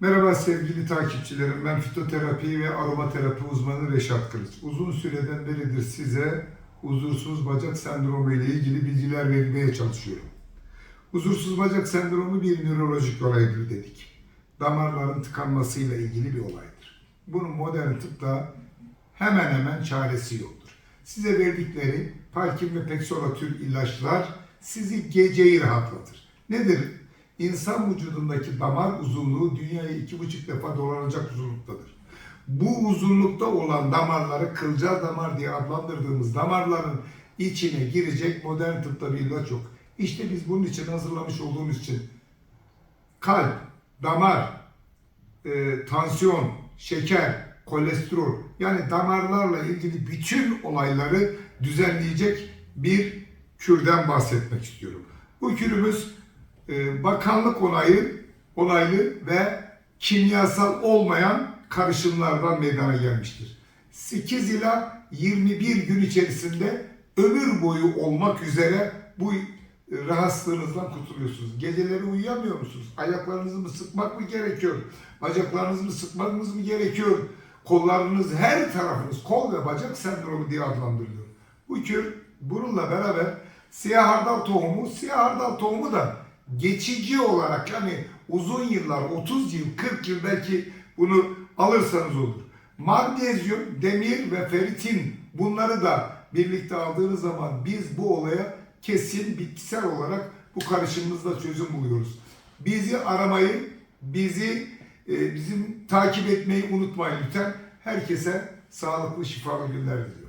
Merhaba sevgili takipçilerim. Ben fitoterapi ve aromaterapi uzmanı Reşat Kılıç. Uzun süreden beridir size huzursuz bacak sendromu ile ilgili bilgiler vermeye çalışıyorum. Huzursuz bacak sendromu bir nörolojik olaydır dedik. Damarların tıkanmasıyla ilgili bir olaydır. Bunun modern tıpta hemen hemen çaresi yoktur. Size verdikleri Parkin ve Pexolatür ilaçlar sizi geceyi rahatlatır. Nedir? İnsan vücudundaki damar uzunluğu dünyayı iki buçuk defa dolanacak uzunluktadır. Bu uzunlukta olan damarları kılcal damar diye adlandırdığımız damarların içine girecek modern tıpta bir ilaç yok. İşte biz bunun için hazırlamış olduğumuz için kalp, damar, e, tansiyon, şeker, kolesterol yani damarlarla ilgili bütün olayları düzenleyecek bir kürden bahsetmek istiyorum. Bu kürümüz e, bakanlık onayı, onaylı ve kimyasal olmayan karışımlardan meydana gelmiştir. 8 ila 21 gün içerisinde ömür boyu olmak üzere bu rahatsızlığınızdan kurtuluyorsunuz. Geceleri uyuyamıyor musunuz? Ayaklarınızı mı sıkmak mı gerekiyor? Bacaklarınızı mı sıkmanız mı gerekiyor? Kollarınız her tarafınız kol ve bacak sendromu diye adlandırılıyor. Bu kür bununla beraber siyah hardal tohumu, siyah hardal tohumu da geçici olarak yani uzun yıllar 30 yıl 40 yıl belki bunu alırsanız olur. Magnezyum, demir ve feritin bunları da birlikte aldığınız zaman biz bu olaya kesin bitkisel olarak bu karışımımızla çözüm buluyoruz. Bizi aramayı, bizi e, bizim takip etmeyi unutmayın lütfen. Herkese sağlıklı şifalı günler diliyorum.